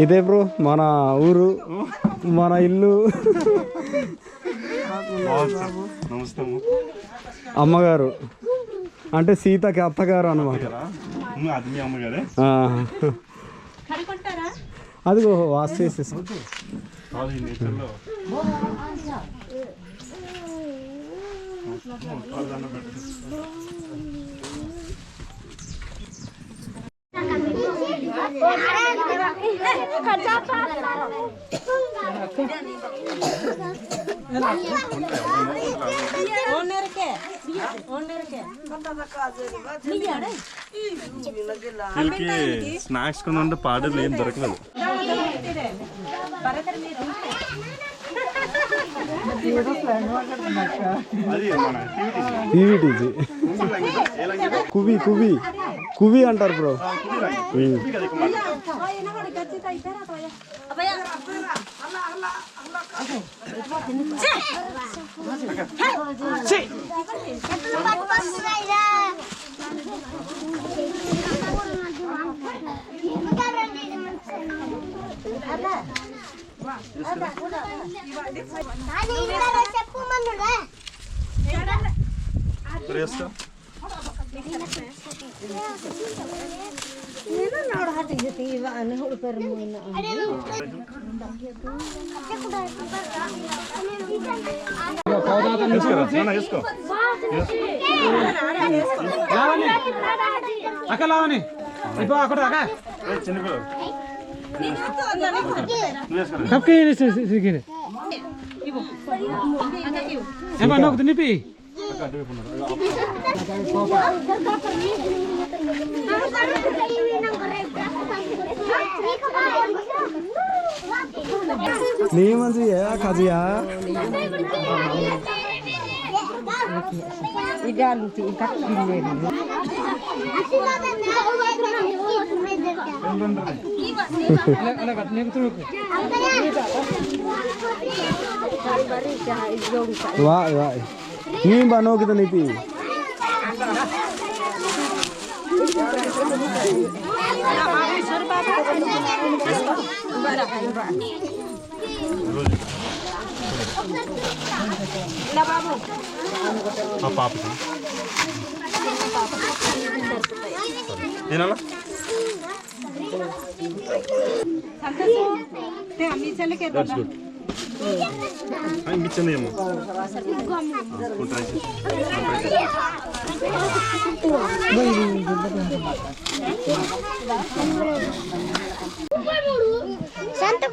ఇదే బ్రో మన ఊరు మన ఇల్లు. అమ్మగారు. అంటే సీతకి అత్తగారు అనమాట అది అదిగో వాష్ చేసేసి కాదు ఈ నేచర్లో వీళ్ళకి స్నాక్స్ కొని ఉంటే పాడలు ఏం దొరకలేదు అది మన పీవీటీజీ కువి కువి కువి అంటారు బ్రో ప్రేస్తా వేసుకోరా నాన్న, వేసుకో అక్క లావని ఇప్పుడు అక్కడ అక్క सबके से से किने इबो एमा नक दनि पे 네 먼저 얘야 가지야. Wah, wah. Ini bano kita niti పాపకి తినాలా దట్స్ గుడ్ మీ చిన్నయ్యమ్మ ట్రై చేసి Santok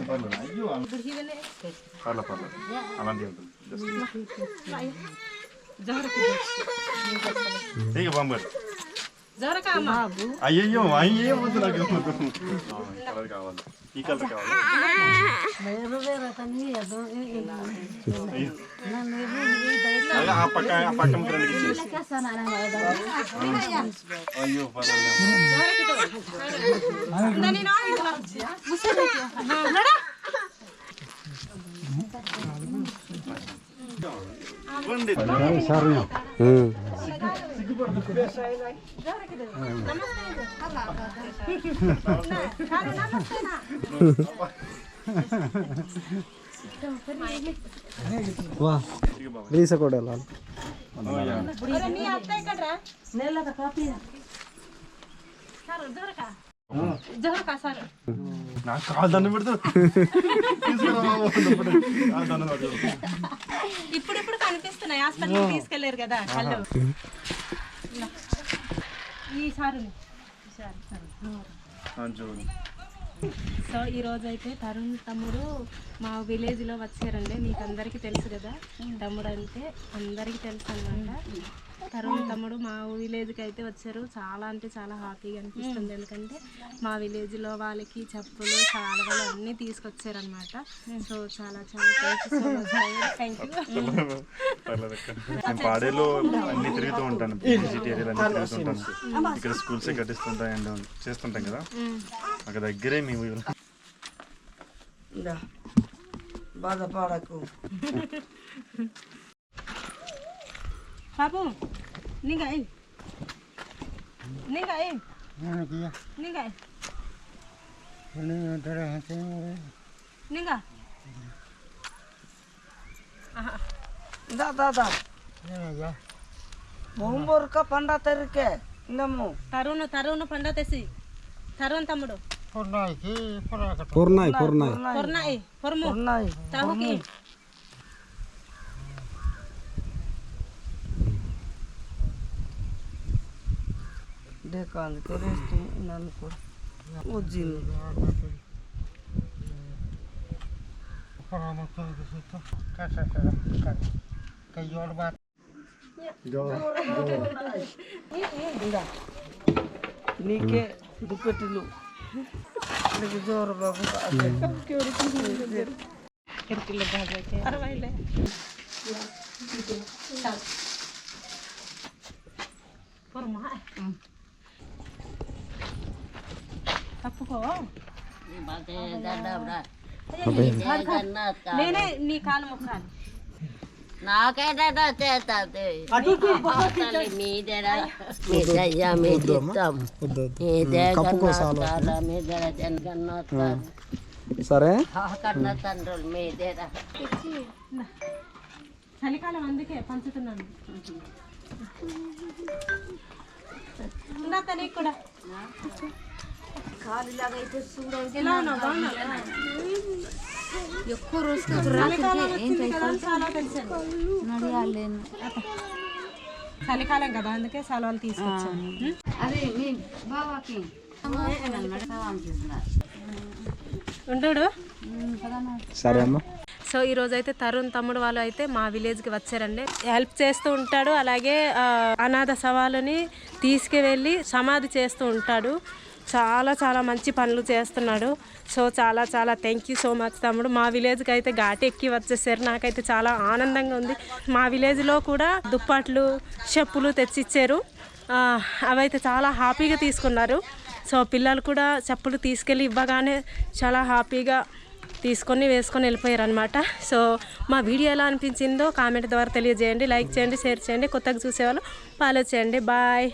బాగున్నాయా పర్లేదు. పర్లేదు అలాంటివి ఉంటుంది ఇక పంపారు జరకమ్మా అయ్యయ్యో అయ్యే వద్దు నాకు కలర్ కావాలి? ఈ కలర్ కావాలి. అయ్యో. అలా ఆ పక్క ఆ పక్క ఫ్రెండ్కి ఇచ్చేసి. అయ్యో పర్వాలేదు ಹ್ಞೂ ವಾ ರೀಸ ಕೊಡಲ್ಲ. ನೀ నాకు కాలు దండం పెడతాడు. ఇప్పుడు ఇప్పుడు కనిపిస్తున్నాయి హాస్పిటల్ తీసుకెళ్ళారు కదా. కళ్ళు ఈ సారు ఈ సారు, సారు. ఆ, చూడు సో ఈ రోజు అయితే తరుణ్ తమ్ముడు మా విలేజ్లో వచ్చారండి. మీకు అందరికీ తెలుసు కదా. తమ్ముడు అంటే అందరికీ తెలుసు అనమాట తరుణ్ తమ్ముడు మా విలేజ్కి అయితే వచ్చారు. చాలా అంటే చాలా హ్యాపీగా అనిపిస్తుంది. ఎందుకంటే మా విలేజ్లో వాళ్ళకి చెప్పులు చాలవలు అన్నీ తీసుకొచ్చారనమాట సో చాలా చాలా thank you so much thank you పర్లేదు అక్క. నేను పాడేలో అన్ని తిరుగుతూ ఉంటాను. సిటీ ఏరియాలో అన్ని తిరుగుతూ ఉంటాను. ఇక్కడ స్కూల్స్ కట్టిస్తుంటాయి అండ్ చేస్తుంటాం కదా. Aga ta gremi võib-olla. Da. Bada paraku. Papu, ninga in. Ninga in. Mana kia? Ninga in. Mana yang tera hati ini? Ninga. Da da da. Ninga ya. Bombor ka panda terke. Namu. Taruno taruno panda tesi. దుప్పటిలు నీకు జోరు బాబు పర్వాలే పొర్మా తప్పుకో బాతే దండం দুপেটিলু জ্বর বাবু नहीं नहीं निकाल मुखान నాకేటా చేస్తుంది తల్లి మీదేరా మీదయ్య మీ చిత్తం. కప్పుకో చాలు గన్నాథ్ మీదేరా జగన్నాథ్ సరే? కన్న తండ్రులు మీదేరా చలికాలం అందుకే పంచుతున్నాను. నీకు కూడా ఎలా ఉన్నావు? బాగున్నావా? చలికాలం వచ్చింది కదా అని చాలా తెలిసాను చలికాలం కదా అందుకే సెలవులు తీసుకొచ్చాను. ఉం? ఉండడు సరే అమ్మా. సో ఈ రోజు అయితే తరుణ్ తమ్ముడు వాళ్ళు అయితే మా విలేజ్కి వచ్చారండి. హెల్ప్ చేస్తూ ఉంటాడు అలాగే అనాథ శవాలని తీసుకువెళ్ళి సమాధి చేస్తూ ఉంటాడు. చాలా చాలా మంచి పనులు చేస్తున్నాడు. సో చాలా చాలా థ్యాంక్ యూ సో మచ్ తమ్ముడు. మా విలేజ్కి అయితే ఘాటి ఎక్కి వచ్చేసారు. నాకైతే చాలా ఆనందంగా ఉంది. మా విలేజ్లో కూడా దుప్పట్లు చెప్పులు తెచ్చిచ్చారు. అవైతే చాలా హ్యాపీగా తీసుకున్నారు. సో పిల్లలు కూడా చెప్పులు తీసుకెళ్ళి ఇవ్వగానే చాలా హ్యాపీగా తీసుకొని వేసుకొని వెళ్ళిపోయారు అనమాట సో మా వీడియో ఎలా అనిపించిందో కామెంట్ ద్వారా తెలియజేయండి. లైక్ చేయండి షేర్ చేయండి. కొత్తగా చూసేవాళ్ళు ఫాలో చేయండి. బాయ్.